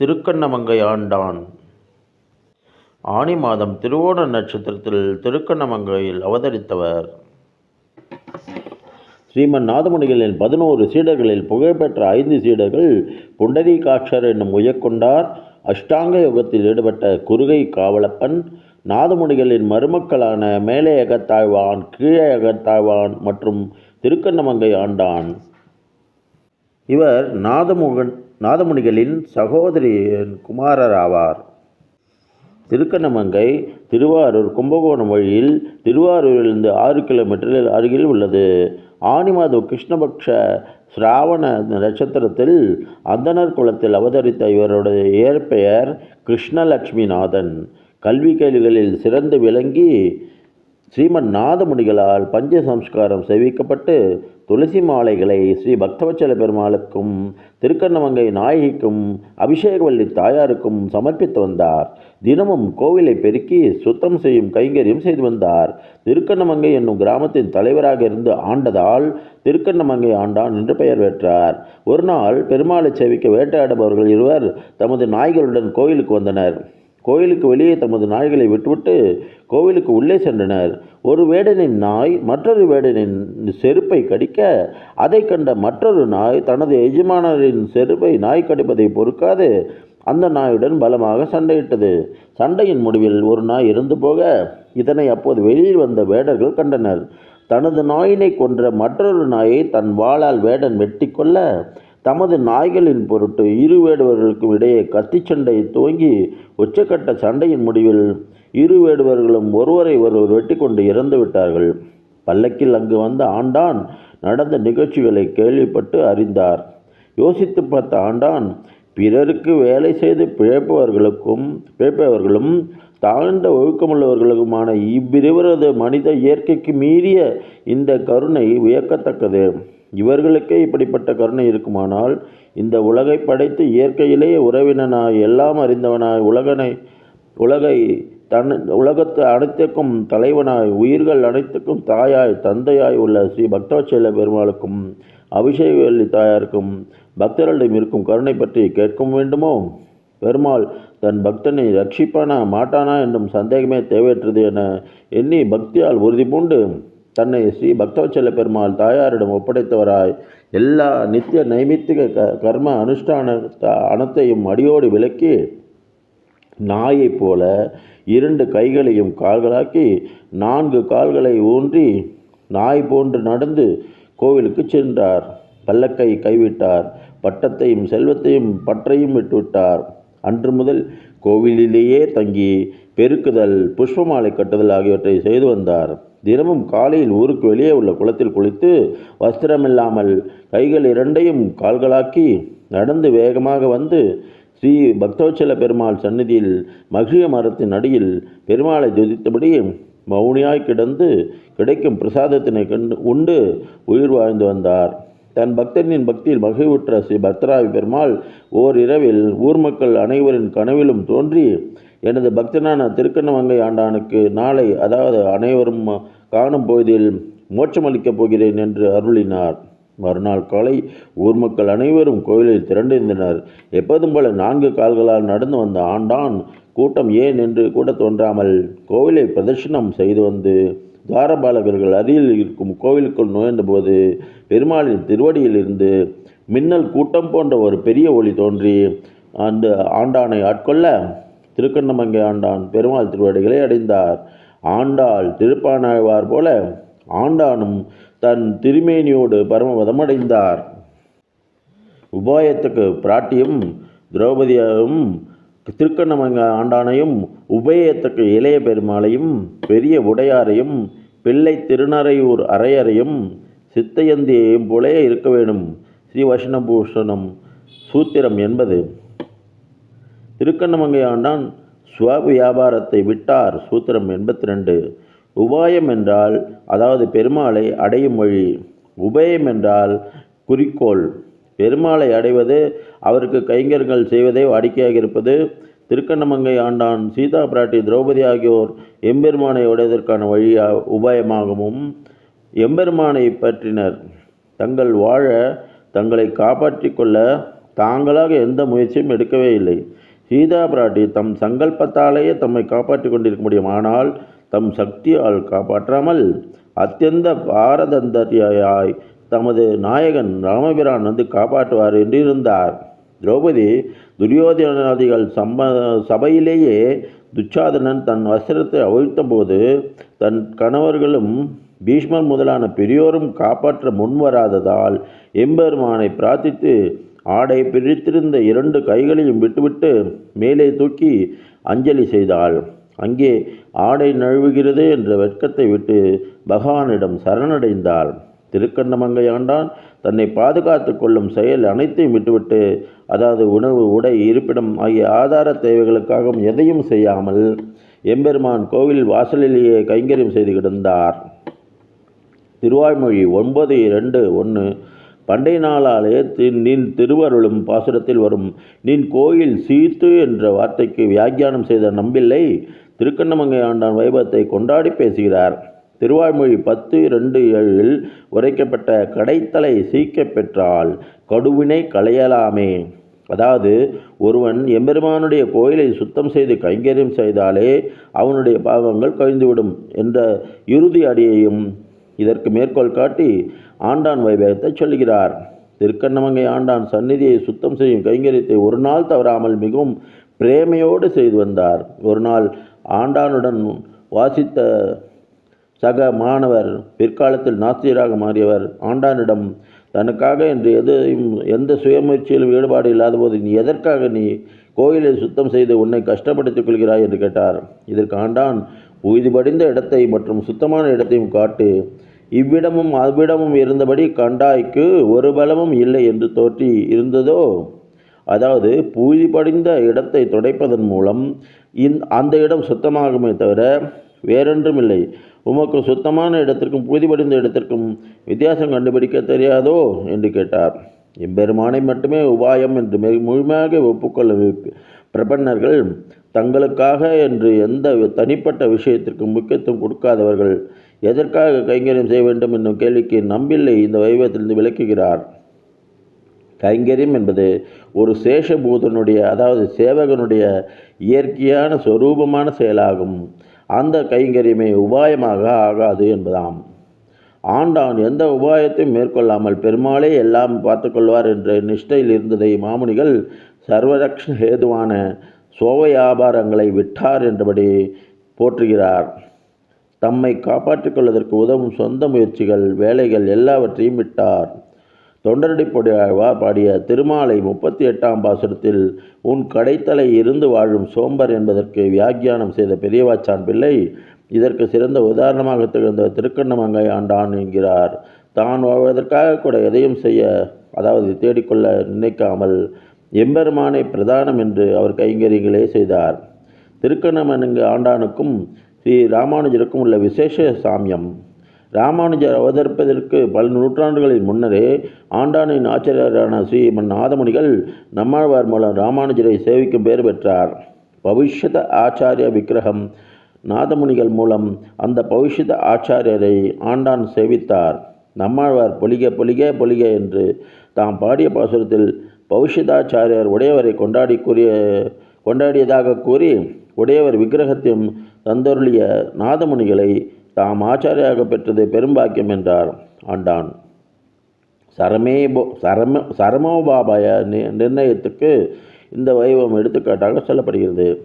திருக்கண்ணமங்கை ஆண்டான். ஆனி மாதம் திருவோண நட்சத்திரத்தில் திருக்கண்ணமங்கையில் அவதரித்தவர். ஸ்ரீமன் நாதமுனிகளின் பதினோரு சீடர்களில் புகழ்பெற்ற ஐந்து சீடர்கள் புண்டரீகாட்சர் என்னும் உயக்கொண்டார் அஷ்டாங்க யோகத்தில் ஈடுபட்ட குறுகை காவலப்பன் நாதமுனிகளின் மருமக்களான மேலே அகத்தாழ்வான் கீழே அகத்தாழ்வான் மற்றும் திருக்கண்ணமங்கை ஆண்டான். இவர் நாதமுகன் நாதமுனிகளின் சகோதரியின் குமாரர் ஆவார் திருக்கண்ணமங்கை திருவாரூர் கும்பகோணம் வழியில் திருவாரூரிலிருந்து ஆறு கிலோமீட்டரில் அருகில் உள்ளது. ஆனி மாதம் கிருஷ்ணபக்ஷ சிராவண நட்சத்திரத்தில் அந்தனர் குலத்தில் அவதரித்த இவருடைய இயற்பெயர் கிருஷ்ணலட்சுமிநாதன். கல்வி கேள்விகளில் சிறந்து விளங்கி ஸ்ரீமன் நாதமுனிகளால் பஞ்ச சம்ஸ்காரம் செய்விக்கப்பட்டு துளசி மாலைகளை ஸ்ரீ பக்தவச்சல பெருமாளுக்கும் திருக்கண்ணமங்கை நாயகிக்கும் அபிஷேகவல்லி தாயாருக்கும் சமர்ப்பித்து வந்தார். தினமும் கோவிலை பெருக்கி சுத்தம் செய்யும் கைங்கரியம் செய்து வந்தார். திருக்கண்ணமங்கை என்னும் கிராமத்தின் தலைவராக இருந்து ஆண்டதால் திருக்கண்ணமங்கை ஆண்டான் என்று பெயர் பெற்றார். ஒரு நாள் பெருமாளை சேவிக்க வேட்டையாடுபவர்கள் இருவர் தமது நாய்களுடன் கோயிலுக்கு வந்தனர். கோயிலுக்கு வெளியே தமது நாய்களை விட்டுவிட்டு கோவிலுக்கு உள்ளே சென்றனர். ஒரு வேடனின் நாய் மற்றொரு வேடனின் செருப்பை கடிக்க அதை கண்ட மற்றொரு நாய் தனது எஜமானரின் செருப்பை நாய் கடிப்பதை பொறுக்காது. அந்த நாயுடன் பலமாக சண்டையிட்டது. சண்டையின் முடிவில் ஒரு நாய் இறந்து போக இதனை அப்போது வெளியில் வந்த வேடர்கள் கண்டனர். தனது நாயினை கொன்ற மற்றொரு நாயை தன் வாளால் வேடன் வெட்டி கொள்ள தமது நாய்களின் பொருட்டு இரு வேடுவர்களுக்கும் இடையே கத்தி சண்டை துவங்கி உச்சக்கட்ட சண்டையின் முடிவில் இரு வேடுவர்களும் ஒருவரை ஒருவர் வெட்டி கொண்டு இறந்து விட்டார்கள். பல்லக்கில் அங்கு வந்த ஆண்டான் நடந்த நிகழ்ச்சிகளை கேள்விப்பட்டு அறிந்தார். யோசித்து பார்த்த ஆண்டான் பிறருக்கு வேலை செய்து பிழைப்பவர்களுக்கும் பிழைப்பவர்களும் தாழ்ந்த ஒழுக்கமுள்ளவர்களுக்குமான இவ்விருவரது மனித இயற்கைக்கு மீறிய இந்த கருணை வியக்கத்தக்கது. இவர்களுக்கே இப்படிப்பட்ட கருணை இருக்குமானால் இந்த உலகை படைத்து இயற்கையிலேயே உறவினனாய் எல்லாம் அறிந்தவனாய் உலகனை உலகை தன் உலகத்து அனைத்துக்கும் தலைவனாய் உயிர்கள் அனைத்துக்கும் தாயாய் தந்தையாய் உள்ள ஸ்ரீ பக்தவச்சல பெருமாளுக்கும் அபிஷேகவல்லி தாயாருக்கும் பக்தர்களிடம் இருக்கும் கருணை பற்றி கேட்கும் வேண்டுமோ? பெருமாள் தன் பக்தனை ரட்சிப்பானா மாட்டானா என்றும் சந்தேகமே தேவையற்றது என எண்ணி பக்தியால் உறுதி பூண்டு தன்னை ஸ்ரீ பக்தவச்சல பெருமாள் தாயாரிடம் ஒப்படைத்தவராய் எல்லா நித்திய நைமித்திக க கர்ம அனுஷ்டான அனத்தையும் அடியோடு விலக்கி நாயைப் போல இரண்டு கைகளையும் கால்களாக்கி நான்கு கால்களை ஊன்றி நாய் போன்று நடந்து கோவிலுக்கு சென்றார். பல்லக்கை கைவிட்டார். பட்டத்தையும் செல்வத்தையும் பற்றையும் விட்டுவிட்டார். அன்று முதல் கோவிலிலேயே தங்கி பெருக்குதல் புஷ்பமாலை கட்டுதல் ஆகியவற்றை செய்து வந்தார். தினமும் காலையில் ஊருக்கு வெளியே உள்ள குளத்தில் குளித்து வஸ்திரமில்லாமல் கைகள் இரண்டையும் கால்களாக்கி நடந்து வேகமாக வந்து ஸ்ரீ பக்தோச்சல பெருமாள் சந்நிதியில் மகிழ மரத்தின் அடியில் பெருமாளை துதித்தபடி மௌனியாய் கிடந்து கிடைக்கும் பிரசாதத்தினை கண்டு உண்டு உயிர் வாழ்ந்து வந்தார். தன் பக்தனின் பக்தியில் மகிழ்வுற்ற ஸ்ரீ பக்தராவி பெருமாள் ஓர் இரவில் ஊர் மக்கள் அனைவரின் கனவிலும் தோன்றி எனது பக்தனான திருக்கண்ணமங்கை ஆண்டானுக்கு நாளை அதாவது அனைவரும் காணும் போதில் மோட்சமளிக்கப் போகிறேன் என்று அருளினார். மறுநாள் காலை ஊர் மக்கள் அனைவரும் கோயிலில் திரண்டிருந்தனர். எப்போதும் போல நான்கு கால்களால் நடந்து வந்த ஆண்டான் கூட்டம் ஏன் என்று கூட தோன்றாமல் கோவிலை பிரதர்ஷனம் செய்து வந்து துவாரபாலகர்கள் அருகில் இருக்கும் கோவிலுக்குள் நுழைந்தபோது பெருமாளின் திருவடியில் இருந்து மின்னல் கூட்டம் போன்ற ஒரு பெரிய ஒளி தோன்றி அந்த ஆண்டானை ஆட்கொள்ள திருக்கண்ணமங்கை ஆண்டான் பெருமாள் திருவடிகளை அடைந்தார். ஆண்டாள் திருப்பானாழ்வார் போல ஆண்டானும் தன் திருமேனியோடு பரமபதமடைந்தார் உபாயத்துக்கு பிராட்டியும் திரௌபதியும் திருக்கண்ணமங்க ஆண்டானையும் உபயத்துக்கு இளைய பெருமாளையும் பெரிய உடையாரையும் பிள்ளை திருநறையூர் அரையரையும் சித்தையந்தியையும் போலே இருக்க வேண்டும். ஸ்ரீ வஷ்ணபூஷணம் சூத்திரம் என்பது. திருக்கண்ணமங்கை ஆண்டான் ஸ்வ வியாபாரத்தை விட்டார். சூத்திரம் எண்பத்தி ரெண்டு உபாயம் என்றால் அதாவது பெருமாளை அடையும் வழி. உபயம் என்றால் குறிக்கோள். பெருமாளை அடைவது அவருக்கு கைங்கர்கள் செய்வதே வாடிக்கையாக இருப்பது. திருக்கண்ணமங்கை ஆண்டான் சீதா பிராட்டி திரௌபதி ஆகியோர் எம்பெருமானை உடையதற்கான வழியா உபாயமாகவும் எம்பெருமானை பற்றினர். தங்கள் வாழ தங்களை காப்பாற்றி கொள்ள தாங்களாக எந்த முயற்சியும் எடுக்கவே இல்லை. சீதா பிராட்டி தம் சங்கல்பத்தாலேயே தம்மை காப்பாற்றிக் கொண்டிருக்க முடியும். ஆனால் தம் சக்தியால் காப்பாற்றாமல் அத்தியந்த பாரதந்தரியாய் தமது நாயகன் ராமபிரான் வந்து காப்பாற்றுவார் என்று இருந்தார் திரௌபதி துரியோதனாதிகள் சம்ம சபையிலேயே துச்சாதனன் தன் வஸ்திரத்தை அவிழ்த்தபோது தன் கணவர்களும் பீஷ்மர் முதலான பெரியோரும் காப்பாற்ற முன்வராததால் எம்பெருமானை பிரார்த்தித்து ஆடை பிரித்திருந்த இரண்டு கைகளையும் விட்டுவிட்டு மேலே தூக்கி அஞ்சலி செய்தாள். அங்கே ஆடை நழுவுகிறது என்ற வெட்கத்தை விட்டு பகவானிடம் சரணடைந்தாள். திருக்கண்ணமங்கை ஆண்டான் தன்னை பாதுகாத்து கொள்ளும் செயல் அனைத்தையும் விட்டுவிட்டு அதாவது உணவு உடை இருப்பிடம் ஆகிய ஆதார தேவைகளுக்காகவும் எதையும் செய்யாமல் எம்பெருமான் கோவில் வாசலிலேயே கைங்கரியம் செய்து கிடந்தார். திருவாய்மொழி ஒன்பது இரண்டு ஒன்று பண்டை நாளாலே தி நின் திருவருளும் பாசுரத்தில் வரும். நின் கோயில் சீத்து என்ற வார்த்தைக்கு வியாக்கியானம் செய்த நம்பில்லை திருக்கண்ணமங்கை ஆண்டான் வைபவத்தை கொண்டாடி பேசுகிறார். திருவாய்மொழி பத்து ரெண்டு ஏழில் உரைக்கப்பட்ட கடைத்தலை சீக்கப் பெற்றால் கடுவினை களையலாமே. அதாவது ஒருவன் எம்பெருமானுடைய கோயிலை சுத்தம் செய்து கைங்கரியம் செய்தாலே அவனுடைய பாவங்கள் கழிந்துவிடும் என்ற இறுதி அடியையும் இதற்கு மேற்கோள் காட்டி ஆண்டான் வைபவத்தை சொல்கிறார் திருக்கண்ணமங்கை ஆண்டான் சந்நிதியை சுத்தம் செய்யும் கைங்கரியத்தை ஒரு நாள் தவறாமல் மிகவும் பிரேமையோடு செய்து வந்தார். ஒரு நாள் ஆண்டானுடன் வாசித்த சக மாணவர் பிற்காலத்தில் நாஸ்தியராக மாறியவர். ஆண்டானிடம் தனக்காக என்று எதையும் எந்த சுயமுயற்சியிலும் ஈடுபாடு இல்லாத போது நீ எதற்காக நீ கோயிலை சுத்தம் செய்து உன்னை கஷ்டப்படுத்திக் கொள்கிறாய்? என்று கேட்டார். இதற்கு ஆண்டான் உய்திபடிந்த இடத்தை மற்றும் சுத்தமான இடத்தையும் காட்டு இவ்விடமும் அவ்விடமும் இருந்தபடி கண்டாய்க்கு ஒரு பலமும் இல்லை என்று தோற்றி இருந்ததோ? அதாவது பூதி படிந்த இடத்தை துடைப்பதன் மூலம் இந் அந்த இடம் சுத்தமாகுமே தவிர வேறொன்றும் இல்லை. உமக்கு சுத்தமான இடத்திற்கும் பூதி படிந்த இடத்திற்கும் வித்தியாசம் கண்டுபிடிக்க தெரியாதோ? என்று கேட்டார். எம்பெருமானை மட்டுமே உபாயம் என்று மிக முழுமையாக ஒப்புக்கொள்ள பிரபன்னர்கள் தங்களுக்காக என்று எந்த தனிப்பட்ட விஷயத்திற்கும் முக்கியத்துவம் கொடுக்காதவர்கள். எதற்காக கைங்கரியம் செய்ய வேண்டும் என்னும் கேள்விக்கு நம்பில்லை இந்த வைவத்திலிருந்து விளக்குகிறார் கைங்கரியம் என்பது ஒரு சேஷபூதனுடைய அதாவது சேவகனுடைய இயற்கையான சொரூபமான செயலாகும். அந்த கைங்கரியமே உபாயமாக ஆகாது என்பதாம். ஆண்டான் எந்த உபாயத்தையும் மேற்கொள்ளாமல் பெருமாளே எல்லாம் பார்த்துக்கொள்வார் என்ற நிஷ்டையில் இருந்ததை மாமுனிகள் சர்வரக்ஷ ஹேதுவான சோக வியாபாரங்களை விட்டார் என்றபடி போற்றுகிறார். தம்மை காப்பாற்றிக் கொள்வதற்கு உதவும் சொந்த முயற்சிகள் வேலைகள் எல்லாவற்றையும் விட்டார். தொண்டரடி பாடிய திருமாலை முப்பத்தி எட்டாம் பாசுரத்தில் உன் கடைத்தலை இருந்து வாழும் சோம்பர் என்பதற்கு வியாக்கியானம் செய்த பெரியவாச்சான் பிள்ளை இதற்கு சிறந்த உதாரணமாக திகழ்ந்த திருக்கண்ணமங்கை ஆண்டான் என்கிறார். தான் வாழ்வதற்காக கூட எதையும் செய்ய அதாவது தேடிக்கொள்ள நினைக்காமல் எம்பெருமானை பிரதானம் என்று அவர் கைங்கரியங்களே செய்தார். திருக்கண்ணமனுங்க ஆண்டானுக்கும் ஸ்ரீ ராமானுஜருக்கும் உள்ள விசேஷ சாமியம். ராமானுஜர் அவதரிப்பதற்கு பல நூற்றாண்டுகளின் முன்னரே ஆண்டானின் ஆச்சாரியரான ஸ்ரீமன் நாதமுனிகள் நம்மாழ்வார் மூலம் ராமானுஜரை சேவிக்கும் பேர் பெற்றார். பவிஷ்யத ஆச்சாரிய விக்கிரகம் நாதமுனிகள் மூலம் அந்த பவிஷ்யத ஆச்சாரியரை ஆண்டான் சேவித்தார். நம்மாழ்வார் பொலிக பொலிக பொலிக என்று தாம் பாடிய பாசுரத்தில் பவிஷ்யதாச்சாரியர் உடையவரை கொண்டாடி கூறிய கொண்டாடியதாக கூறி உடையவர் விக்கிரகத்தையும் தந்தருளிய நாதமுனிகளை தாம் ஆச்சாரியாக பெற்றது பெரும்பாக்கியம் என்றார். ஆண்டான். சரமேபோ சரம சரமோபாபாய நி- நிர்ணயத்துக்கு இந்த வைபவம் எடுத்துக்காட்டாக சொல்லப்படுகிறது.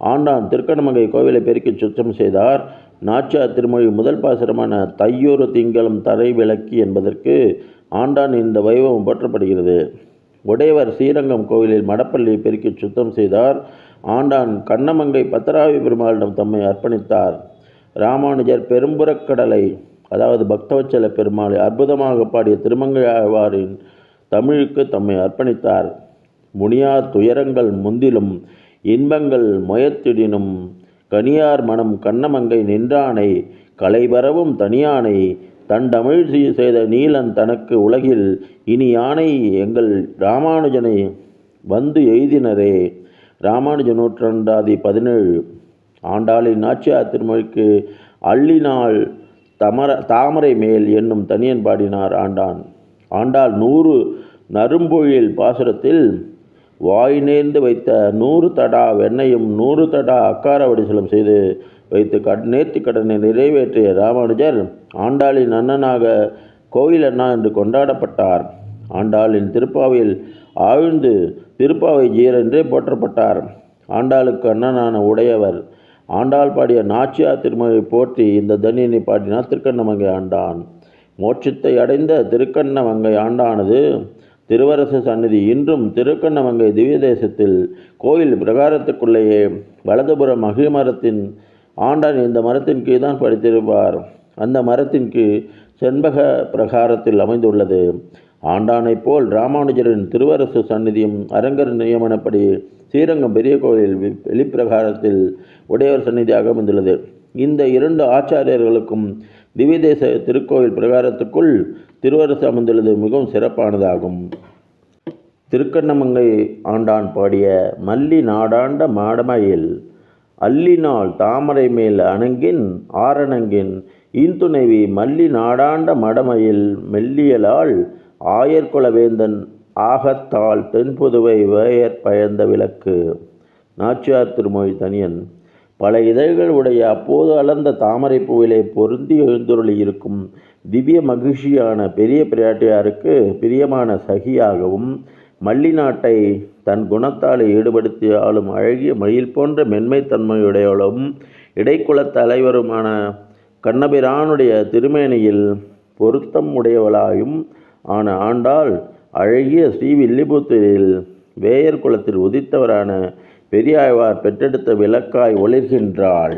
ஆண்டான் திருக்கணமங்கை கோவிலை பெருக்கி சுத்தம் செய்தார். நாச்சியார் திருமொழி முதல் பாசுரமான தையூறு திங்களம் தரை விளக்கி என்பதற்கு ஆண்டான் இந்த வைபவம் போற்றப்படுகிறது. உடையவர் ஸ்ரீரங்கம் கோவிலில் மடப்பள்ளியை பெருக்கி சுத்தம் செய்தார். ஆண்டான் கண்ணமங்கை பத்தராவி பெருமாளிடம் தம்மை அர்ப்பணித்தார். ராமானுஜர் பெரும்புறக்கடலை அதாவது பக்தவச்சல பெருமாளை அற்புதமாக பாடிய திருமங்கையாழ்வாரின் தமிழுக்கு தம்மை அர்ப்பணித்தார். முனியார் துயரங்கள் முந்திலும் இன்பங்கள் முயத்திடினும் கனியார் மனம் கண்ணமங்கை நின்றானை கலைபரவும் தனியானை தண்டமிழ் செய்- செய்த நீலன் தனக்கு உலகில் இனி யானை எங்கள் ராமானுஜனை வந்து எய்தினரே. ராமானுஜ நூற்றாண்டாதி பதினேழு. ஆண்டாளின் நாச்சியார் திருமொழிக்கு அள்ளினாள் தமர தாமரை மேல் என்னும் தனியன் பாடினார் ஆண்டான். ஆண்டாள் நூறு நரும்பொழில் பாசுரத்தில் வாய் நேர்ந்து வைத்த நூறு தடா வெண்ணையும் நூறு தடா அக்கார வடிசலம் செய்து வைத்து கட் நேர்த்தி கடனை நிறைவேற்றிய ராமானுஜர் ஆண்டாளின் அண்ணனாக கோயில் அண்ணா என்று கொண்டாடப்பட்டார். ஆண்டாளின் திருப்பாவையில் ஆழ்ந்து திருப்பாவை ஜீர் என்றே போற்றப்பட்டார். ஆண்டாளுக்கு அண்ணனான உடையவர். ஆண்டாள் பாடிய நாச்சியா திருமலை போற்றி இந்த தனியனை பாடினார் திருக்கண்ணமங்கை ஆண்டான். மோட்சத்தை அடைந்த திருக்கண்ணமங்கை ஆண்டானது திருவரசு சந்நிதி. இன்றும் திருக்கண்ணமங்கை திவ்ய தேசத்தில் கோயில் பிரகாரத்துக்குள்ளேயே வலதுபுற மகிமரத்தின் ஆண்டான் இந்த மரத்தின் கீழ் தான் படித்திருப்பார். அந்த மரத்தின் கீழ் செண்பக பிரகாரத்தில் அமைந்துள்ளது. ஆண்டானைப் போல் ராமானுஜரின் திருவரசு சந்நிதியும் அரங்கர் நியமனப்படி ஸ்ரீரங்கம் பெரிய கோயில் வெளிப்பிரகாரத்தில் உடையவர் சந்நிதியாக அமைந்துள்ளது. இந்த இரண்டு ஆச்சாரியர்களுக்கும் திவ்யதேச திருக்கோயில் பிரகாரத்துக்குள் திருவரசு அமைந்துள்ளது மிகவும் சிறப்பானதாகும். திருக்கண்ணமங்கை ஆண்டான் பாடிய மல்லி நாடாண்ட மாடமையில் அல்லினால் தாமரை மேல் அணங்கின் ஆரணங்கின் ஈந்துணைவி மல்லி நாடாண்ட மடமையில் மெல்லியலால் ஆயர்குலவேந்தன் ஆகத்தால் தென்புதுவை வேயர் பயந்த விளக்கு. நாச்சியார் திருமொழி தனியன். பல இதழ்கள் உடைய அப்போது அளந்த தாமரை பூவிலே பொருந்தி எழுந்துருளி இருக்கும் திவ்ய மகிழ்ச்சியான பெரிய பிராட்டியாருக்கு பிரியமான சகியாகவும் மல்லி நாட்டை தன் குணத்தால் ஈடுபடுத்தி ஆளும் அழகிய மயில் போன்ற மென்மைத்தன்மையுடையவளும் இடைக்குலத் தலைவருமான கண்ணபிரானுடைய திருமேனியில் பொருத்தம் உடையவளாயும் ஆன ஆண்டாள் அழகிய ஸ்ரீவில்லிபுத்தூரில் வேயர் குலத்தில் உதித்தவரான பெரியாழ்வார் பெற்றெடுத்த விளக்காய் ஒளிர்கின்றாள்.